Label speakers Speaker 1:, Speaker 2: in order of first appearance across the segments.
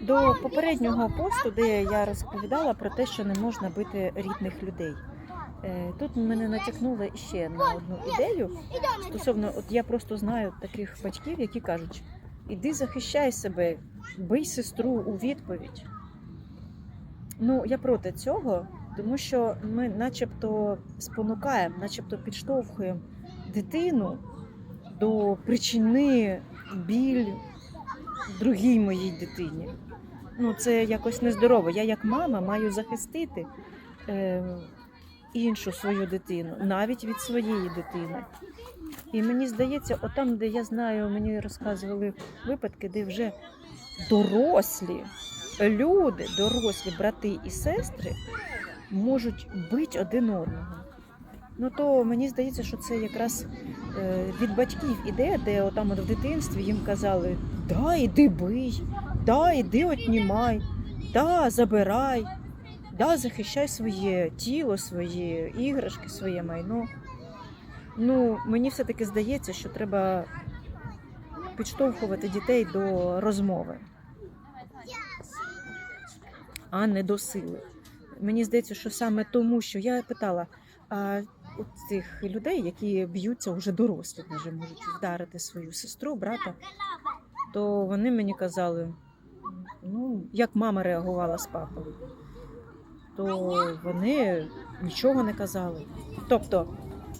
Speaker 1: До попереднього посту, де я розповідала про те, що не можна бити рідних людей. Е, Тут мене натякнули ще на одну ідею стосовно, от я просто знаю таких батьків, які кажуть: іди захищай себе, бий сестру у відповідь. Ну, я проти цього, тому що ми начебто спонукаємо, начебто підштовхуємо дитину до причини біль другій моїй дитині. Ну, це якось нездорово. Я як мама маю захистити е, іншу свою дитину, навіть від своєї дитини. І мені здається, отам, де я знаю, мені розказували випадки, де вже дорослі люди, дорослі брати і сестри можуть бити один одного. Ну то мені здається, що це якраз е, від батьків іде, де отам от в дитинстві їм казали: да, іди бий, да, іди отнімай, да, забирай, да, захищай своє тіло, свої іграшки, своє майно. Ну, мені все-таки здається, що треба підштовхувати дітей до розмови, а не до сили. Мені здається, що саме тому, що я питала, а цих людей, які б'ються вже дорослі, вже можуть вдарити свою сестру, брата, то вони мені казали, ну, як мама реагувала з папою, то вони нічого не казали. Тобто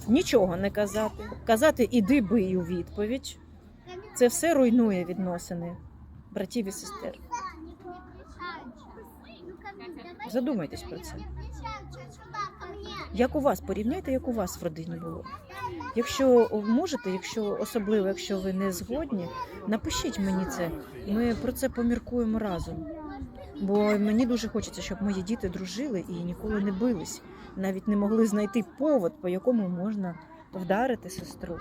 Speaker 1: нічого не казати, казати іди бий у відповідь. Це все руйнує відносини братів і сестер. Задумайтесь про це. Як у вас порівняйте, як у вас в родині було. Якщо можете, якщо особливо, якщо ви не згодні, напишіть мені це. Ми про це поміркуємо разом. Бо мені дуже хочеться, щоб мої діти дружили і ніколи не бились, навіть не могли знайти повод, по якому можна вдарити сестру.